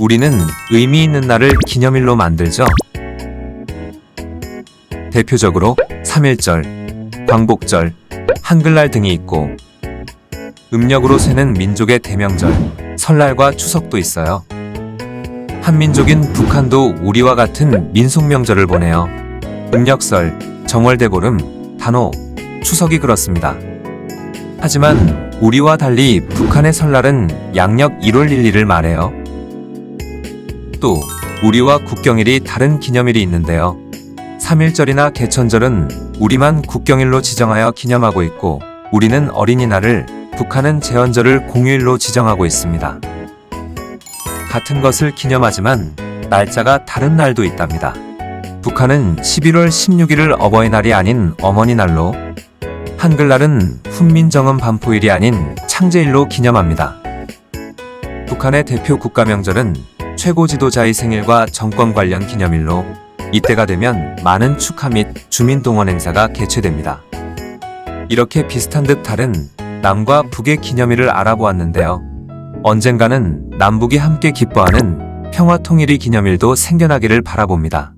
우리는 의미 있는 날을 기념일로 만들죠. 대표적으로 3.1절, 광복절, 한글날 등이 있고 음력으로 세는 민족의 대명절, 설날과 추석도 있어요. 한민족인 북한도 우리와 같은 민속 명절을 보내요. 음력설, 정월대보름, 단오, 추석이 그렇습니다. 하지만 우리와 달리 북한의 설날은 양력 1월 1일을 말해요. 또 우리와 국경일이 다른 기념일이 있는데요. 3.1절이나 개천절은 우리만 국경일로 지정하여 기념하고 있고 우리는 어린이날을 북한은 제헌절을 공휴일로 지정하고 있습니다. 같은 것을 기념하지만 날짜가 다른 날도 있답니다. 북한은 11월 16일을 어버이날이 아닌 어머니날로 한글날은 훈민정음 반포일이 아닌 창제일로 기념합니다. 북한의 대표 국가명절은 최고 지도자의 생일과 정권 관련 기념일로 이때가 되면 많은 축하 및 주민동원 행사가 개최됩니다. 이렇게 비슷한 듯 다른 남과 북의 기념일을 알아보았는데요. 언젠가는 남북이 함께 기뻐하는 평화 통일의 기념일도 생겨나기를 바라봅니다.